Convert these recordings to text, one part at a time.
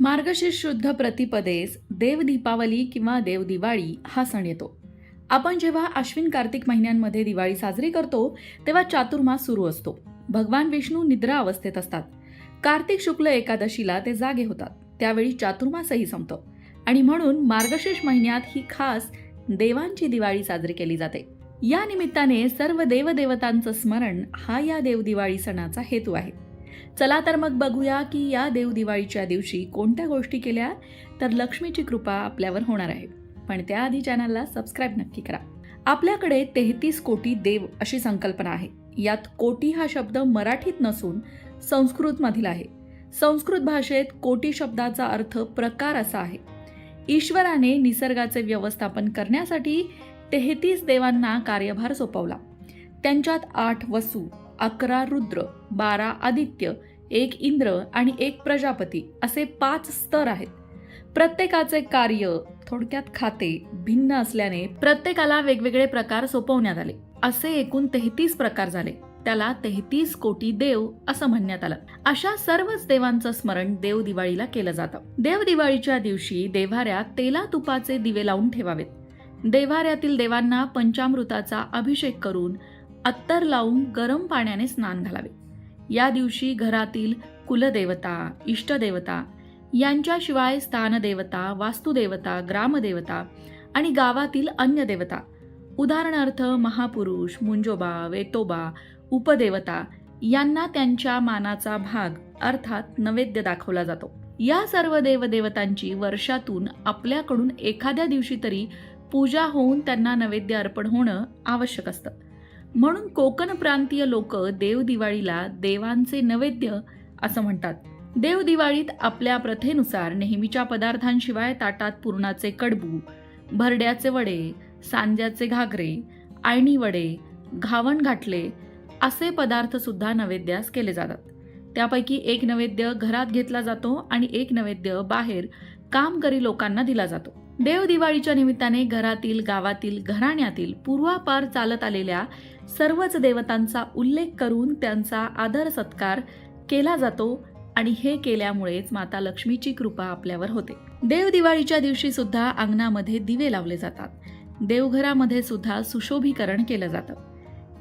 मार्गशीर्ष शुद्ध प्रतिपदेस देव दीपावली किंवा देव दिवाळी हा सण येतो. आपण जेव्हा अश्विन कार्तिक महिन्यांमध्ये दिवाळी साजरी करतो तेव्हा चातुर्मास सुरू असतो. भगवान विष्णू निद्रा अवस्थेत असतात. कार्तिक शुक्ल एकादशीला ते जागे होतात. त्यावेळी चातुर्मासही संपतो. आणि म्हणून मार्गशीर्ष महिन्यात ही खास देवांची दिवाळी साजरी केली जाते. या निमित्ताने सर्व देवदेवतांचं स्मरण हा या देवदिवाळी सणाचा हेतू आहे. चला तर मग बघूया की या देवदिवाळीच्या दिवशी कोणत्या गोष्टी केल्या तर लक्ष्मीची कृपा आपल्यावर होणार आहे. पण त्याआधी चॅनलला सबस्क्राईब नक्की करा. आपल्याकडे तेहतीस कोटी देव अशी संकल्पना आहे. यात कोटी हा शब्द मराठीत नसून संस्कृतमधील आहे. संस्कृत भाषेत कोटी शब्दाचा अर्थ प्रकार असा आहे. ईश्वराने निसर्गाचे व्यवस्थापन करण्यासाठी तेहतीस देवांना कार्यभार सोपवला. त्यांच्यात आठ वसू अकरा रुद्र बारा आदित्य एक इंद्र आणि एक प्रजापती असे पाच स्तर आहेत. प्रत्येकाचे कार्य थोडक्यात खाते भिन्न असल्याने प्रत्येकाला वेगवेगळे प्रकार सोपवण्यात आले. असे एकूण तेहतीस प्रकार झाले. त्याला तेहतीस कोटी देव असं म्हणण्यात आलं. अशा सर्वच देवांचं स्मरण देव दिवाळीला केलं जातं. देव दिवाळीच्या दिवशी देव्हाऱ्यात तेला तुपाचे दिवे लावून ठेवावेत. देव्हाऱ्यातील देवांना पंचामृताचा अभिषेक करून अत्तर लावून गरम पाण्याने स्नान घालावे. या दिवशी घरातील कुलदेवता इष्टदेवता यांच्याशिवाय स्थानदेवता वास्तुदेवता ग्रामदेवता आणि गावातील अन्य देवता उदाहरणार्थ महापुरुष मुंजोबा वेतोबा उपदेवता यांना त्यांच्या मानाचा भाग अर्थात नैवेद्य दाखवला जातो. या सर्व देवदेवतांची वर्षातून आपल्याकडून एखाद्या दिवशी तरी पूजा होऊन त्यांना नैवेद्य अर्पण होणं आवश्यक असतं. म्हणून कोकण प्रांतीय लोक देवदिवाळीला देवांचे नैवेद्य असं म्हणतात. देवदिवाळीत आपल्या प्रथेनुसार नेहमीच्या पदार्थांशिवाय ताटात पुरणाचे कडबू भरड्याचे वडे सांज्याचे घागरे आयणी वडे घावण घाटले असे पदार्थ सुद्धा नैवेद्यास केले जातात. त्यापैकी एक नैवेद्य घरात घेतला जातो आणि एक नैवेद्य बाहेर कामकरी लोकांना दिला जातो. देवदिवाळीच्या निमित्ताने घरातील गावातील घराण्यातील पूर्वापार चालत आलेल्या सर्वच देवतांचा उल्लेख करून त्यांचा आदर सत्कार केला जातो आणि हे केल्यामुळेच माता लक्ष्मीची कृपा आपल्यावर होते. देव दिवाळीच्या दिवशी सुद्धा अंगणामध्ये दिवे लावले जातात. देवघरामध्ये सुद्धा सुशोभीकरण केलं जातं.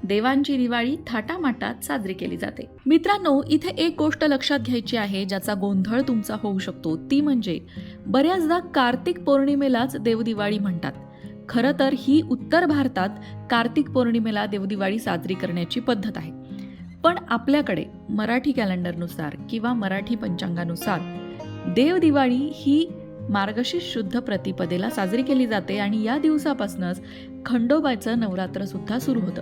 देवांची दिवाळी थाटामाटात साजरी केली जाते. मित्रांनो इथे एक गोष्ट लक्षात घ्यायची आहे ज्याचा गोंधळ तुमचा होऊ शकतो. ती म्हणजे बऱ्याचदा कार्तिक पौर्णिमेलाच देवदिवाळी म्हणतात. खरं तर ही उत्तर भारतात कार्तिक पौर्णिमेला देवदिवाळी साजरी करण्याची पद्धत आहे. पण आपल्याकडे मराठी कॅलेंडरनुसार किंवा मराठी पंचांगानुसार देवदिवाळी ही मार्गशीर्ष शुद्ध प्रतिपदेला साजरी केली जाते आणि या दिवसापासूनच खंडोबाचं नवरात्र सुद्धा सुरू होतं.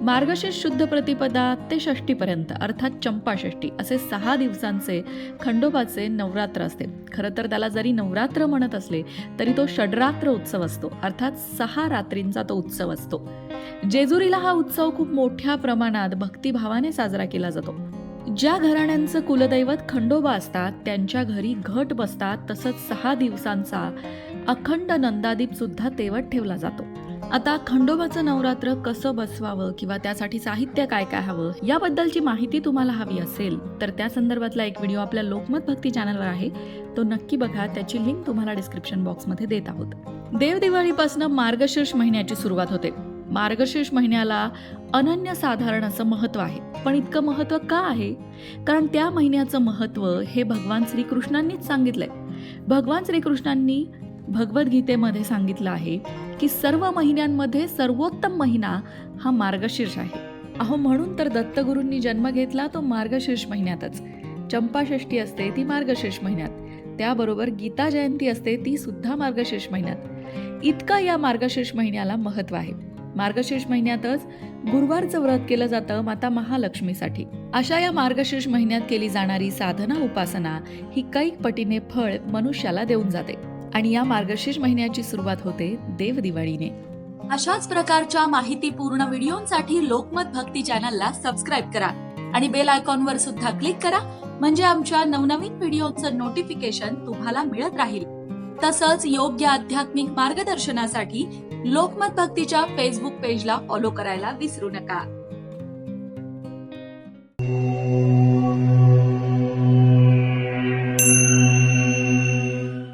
मार्गशीर्ष शुद्ध प्रतिपदा ते षष्टीपर्यंत अर्थात चंपाषष्ठी असे सहा दिवसांचे खंडोबाचे नवरात्र असते. खरं तर त्याला जरी नवरात्र म्हणत असले तरी तो षडरात्र उत्सव असतो. अर्थात सहा रात्रींचा तो उत्सव असतो. जेजुरीला हा उत्सव खूप मोठ्या प्रमाणात भक्तिभावाने साजरा केला जातो. ज्या घराण्यांचं कुलदैवत खंडोबा असतात त्यांच्या घरी घट बसतात तसंच सहा दिवसांचा अखंड नंदादीप सुद्धा तेवत ठेवला जातो. आता खंडोबाचं नवरात्र कसं बसवावं किंवा त्यासाठी साहित्य काय काय हवं याबद्दलची माहिती तुम्हाला हवी असेल तर त्या संदर्भातला एक व्हिडिओ आपल्या लोकमत भक्ती चॅनलवर आहे. तो नक्की बघा त्याची लिंक तुम्हाला डिस्क्रिप्शन बॉक्समध्ये देत आहोत. देवदिवाळीपासून मार्गशीर्ष महिन्याची सुरुवात होते. मार्गशीर्ष महिन्याला अनन्य साधारण असं महत्त्व आहे. पण इतकं महत्त्व का आहे? कारण त्या महिन्याचं महत्त्व हे भगवान श्रीकृष्णांनीच सांगितलंय. भगवान श्रीकृष्णांनी भगवद्गीतेमध्ये सांगितलं आहे की सर्व महिन्यांमध्ये सर्वोत्तम महिना हा मार्गशीर्ष आहे. अहो म्हणून तर दत्तगुरूंनी जन्म घेतला तो मार्गशीर्ष महिन्यातच. चंपाषष्ठी असते ती मार्गशीर्ष महिन्यात. त्याबरोबर गीता जयंती असते ती सुद्धा मार्गशीर्ष महिन्यात. इतका या मार्गशीर्ष महिन्याला महत्त्व आहे. मार्गशीर्ष महिन्यातच गुरुवारचं व्रत केलं जातं माता महालक्ष्मीसाठी. अशा या मार्गशीर्ष महिन्यात केली जाणारी साधना उपासना ही कैक पटीने फळ मनुष्याला देऊन जाते. आणि या मार्गशीर्ष महिन्याची सुरुवात होते देव दिवाळीने. अशाच प्रकारच्या माहितीपूर्ण व्हिडिओंसाठी लोकमत भक्ती चॅनलला सबस्क्राईब करा आणि बेल आयकॉनवर सुद्धा क्लिक करा म्हणजे आमच्या नवनवीन व्हिडिओचं नोटिफिकेशन तुम्हाला मिळत राहील. तसंच योग्य आध्यात्मिक मार्गदर्शनासाठी लोकमत भक्तीच्या फेसबुक पेजला फॉलो करायला विसरू नका.